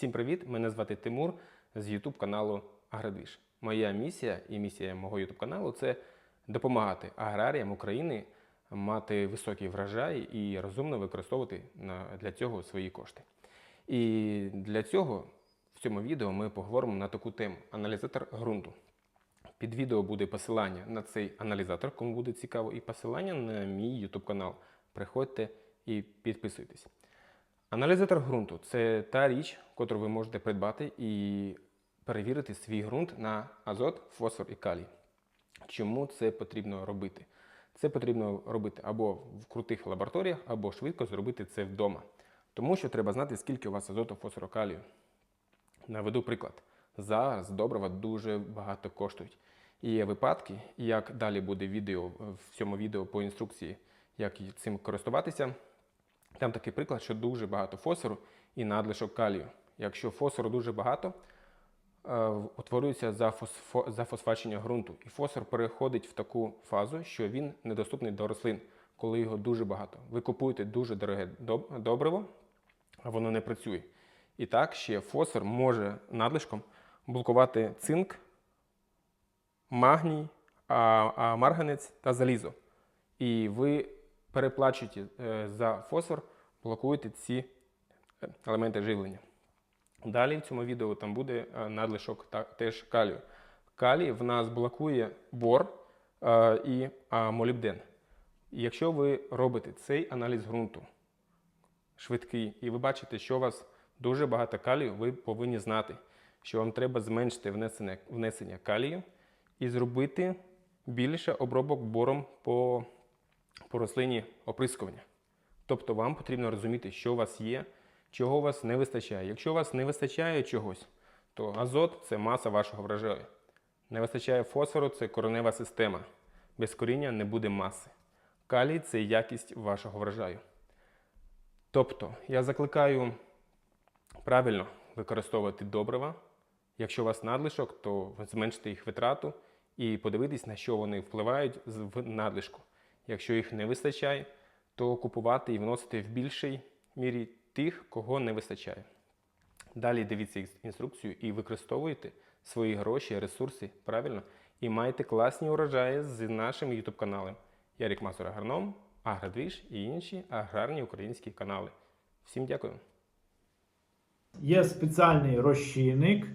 Всім привіт! Мене звати Тимур з YouTube каналу Агродвіж. Моя місія і місія мого YouTube каналу це допомагати аграріям України мати високий врожай і розумно використовувати для цього свої кошти. І для цього в цьому відео ми поговоримо на таку тему аналізатор ґрунту. Під відео буде посилання на цей аналізатор, кому буде цікаво, і посилання на мій YouTube канал. Приходьте і підписуйтесь. Аналізатор ґрунту це та річ, яку ви можете придбати і перевірити свій ґрунт на азот, фосфор і калій. Чому це потрібно робити? Це потрібно робити або в крутих лабораторіях, або швидко зробити це вдома. Тому що треба знати, скільки у вас азоту, фосфору, калію. Наведу приклад. Зараз добрива дуже багато коштують. І є випадки, як далі буде відео в цьому відео по інструкції, як цим користуватися. Там такий приклад, що дуже багато фосфору і надлишок калію. Якщо фосфору дуже багато, е, утворюється зафосфачення ґрунту. І фосфор переходить в таку фазу, що він недоступний до рослин, коли його дуже багато. Ви купуєте дуже дороге добриво, а воно не працює. І так ще фосфор може надлишком блокувати цинк, магній, марганець та залізо. І ви переплачуєте е, за фосфор, блокуєте ці е, елементи живлення. Далі в цьому відео там буде е, надлишок теж калію. Калій в нас блокує бор і молібден. Якщо ви робите цей аналіз ґрунту швидкий, і ви бачите, що у вас дуже багато калію, ви повинні знати, що вам треба зменшити внесення, внесення калію і зробити більше обробок бором по, по рослині оприскування. Тобто вам потрібно розуміти, що у вас є, чого у вас не вистачає. Якщо у вас не вистачає чогось, то азот це маса вашого врожаю. Не вистачає фосфору це коренева система. Без коріння не буде маси. Калій це якість вашого врожаю. Тобто, я закликаю правильно використовувати добрива. Якщо у вас надлишок, то зменшити їх витрату і подивитись, на що вони впливають в надлишку. Якщо їх не вистачає, то купувати і вносити в більшій мірі тих, кого не вистачає. Далі дивіться інструкцію і використовуйте свої гроші, ресурси правильно і майте класні урожаї з нашим YouTube каналом. Ярик Мазур Агроном, Агродвіж і інші аграрні українські канали. Всім дякую. Є спеціальний розчинник.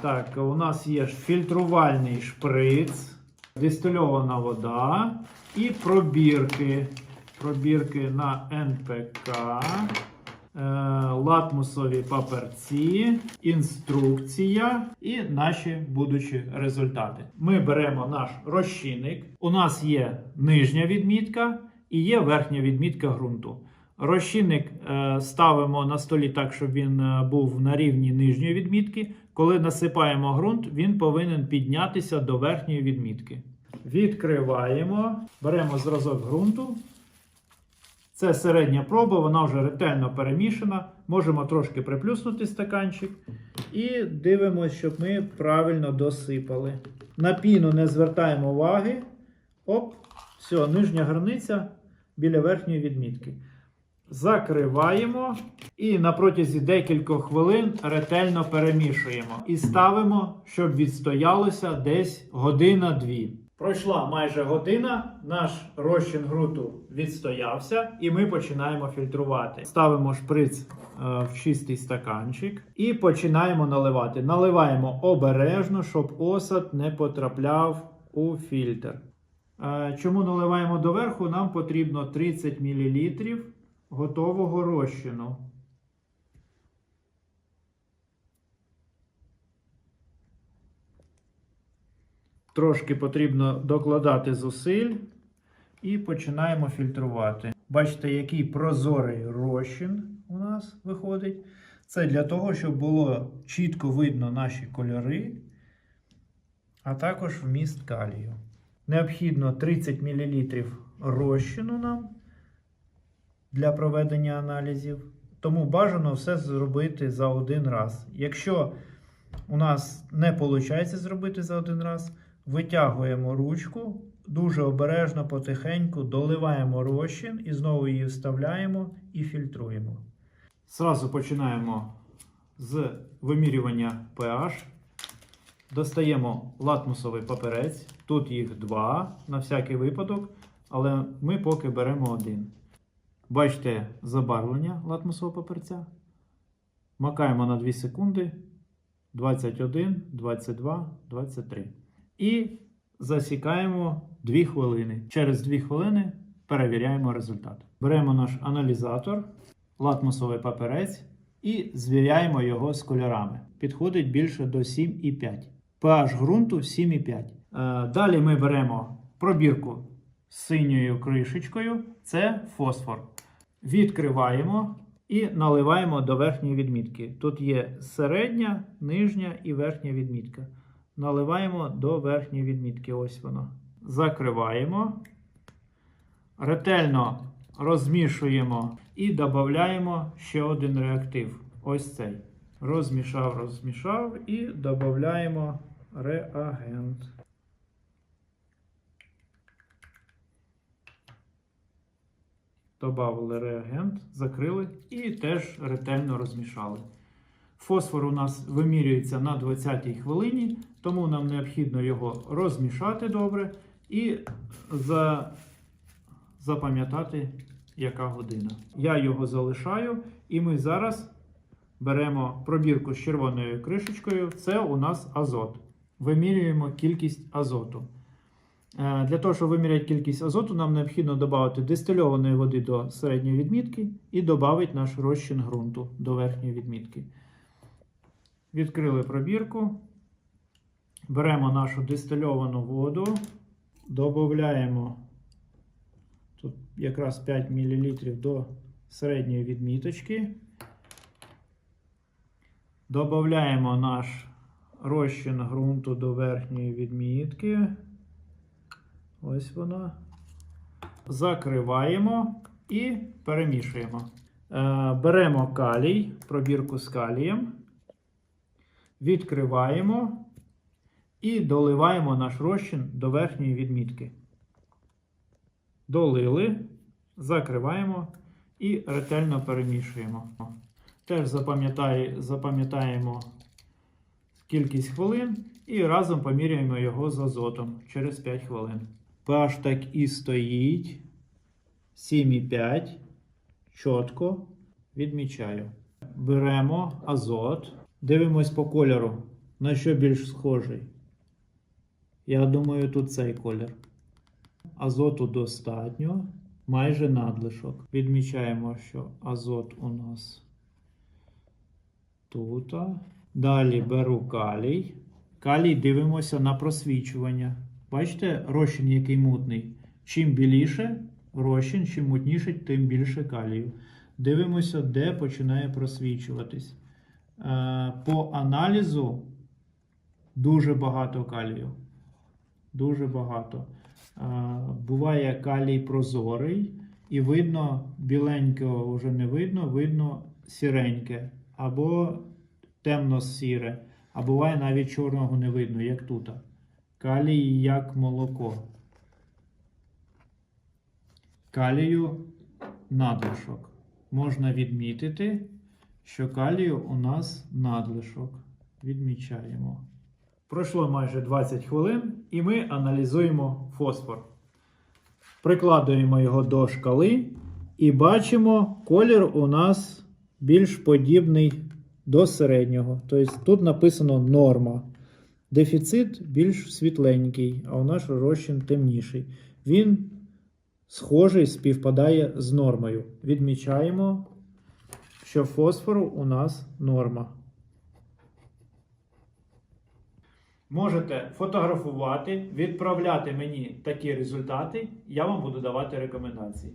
Так, у нас є фільтрувальний шприц, дистильована вода і пробірки. Пробірки на НПК, е, латмусові паперці, інструкція і наші будучі результати. Ми беремо наш розчинник. У нас є нижня відмітка і є верхня відмітка ґрунту. Розчинник е, ставимо на столі так, щоб він е, був на рівні нижньої відмітки. Коли насипаємо ґрунт, він повинен піднятися до верхньої відмітки. Відкриваємо, беремо зразок ґрунту. Це середня проба, вона вже ретельно перемішана. Можемо трошки приплюснути стаканчик. І дивимося, щоб ми правильно досипали. На піну не звертаємо уваги. Оп, все, нижня границя біля верхньої відмітки. Закриваємо і на протязі декількох хвилин ретельно перемішуємо. І ставимо, щоб відстоялося десь година-дві. Пройшла майже година, наш розчин ґрунту відстоявся, і ми починаємо фільтрувати. Ставимо шприц е, в чистий стаканчик і починаємо наливати. Наливаємо обережно, щоб осад не потрапляв у фільтр. Е, Чому наливаємо доверху? Нам потрібно 30 мл готового розчину. Трошки потрібно докладати зусиль і починаємо фільтрувати. Бачите, який прозорий розчин у нас виходить. Це для того, щоб було чітко видно наші кольори, а також вміст калію. Необхідно 30 мл розчину нам для проведення аналізів. Тому бажано все зробити за один раз. Якщо у нас не виходить зробити за один раз, витягуємо ручку, дуже обережно, потихеньку доливаємо розчин і знову її вставляємо і фільтруємо. Зразу починаємо з вимірювання pH. Достаємо латмусовий паперець. Тут їх два на всякий випадок, але ми поки беремо один. Бачите забарвлення латмусового паперця. Макаємо на 2 секунди. 21, 22, 23. І засікаємо 2 хвилини. Через 2 хвилини перевіряємо результат. Беремо наш аналізатор, латмусовий паперець і звіряємо його з кольорами. Підходить більше до 7,5. pH ґрунту 7,5. Е, Далі ми беремо пробірку з синьою кришечкою. Це фосфор. Відкриваємо і наливаємо до верхньої відмітки. Тут є середня, нижня і верхня відмітка. Наливаємо до верхньої відмітки. Ось воно. Закриваємо. Ретельно розмішуємо і додаємо ще один реактив. Ось цей. Розмішав, розмішав і додаємо реагент. Добавили реагент, закрили і теж ретельно розмішали. Фосфор у нас вимірюється на 20-й хвилині, тому нам необхідно його розмішати добре і за... запам'ятати, яка година. Я його залишаю, і ми зараз беремо пробірку з червоною кришечкою. Це у нас азот. Вимірюємо кількість азоту. Е, Для того, щоб виміряти кількість азоту, нам необхідно додати дистильованої води до середньої відмітки і додати наш розчин ґрунту до верхньої відмітки. Відкрили пробірку. Беремо нашу дистильовану воду, додаємо тут якраз 5 мл до середньої відміточки. Додаємо наш розчин ґрунту до верхньої відмітки. Ось вона. Закриваємо і перемішуємо. Е, Беремо калій, пробірку з калієм, відкриваємо і доливаємо наш розчин до верхньої відмітки. Долили, закриваємо і ретельно перемішуємо. Теж запам'ятаємо кількість хвилин і разом поміряємо його з азотом через 5 хвилин. pH так і стоїть. 7,5. Чітко відмічаю. Беремо азот. Дивимось по кольору. На що більш схожий? Я думаю, тут цей колір. Азоту достатньо. Майже надлишок. Відмічаємо, що азот у нас тут. Далі беру калій. Калій дивимося на просвічування. Бачите, розчин який мутний. Чим біліше розчин, чим мутніше, тим більше калію. Дивимося, де починає просвічуватись. Е, По аналізу дуже багато калію. Дуже багато. Е, Буває калій прозорий, і видно, біленького вже не видно, видно сіреньке або темно-сіре, а буває навіть чорного не видно, як тут. Калій як молоко. Калію надлишок. Можна відмітити, що калію у нас надлишок. Відмічаємо. Пройшло майже 20 хвилин, і ми аналізуємо фосфор. Прикладуємо його до шкали і бачимо, колір у нас більш подібний до середнього. Тобто тут написано норма. Дефіцит більш світленький, а у нас розчин темніший. Він схожий співпадає з нормою. Відмічаємо, що фосфору у нас норма. Можете фотографувати, відправляти мені такі результати, я вам буду давати рекомендації.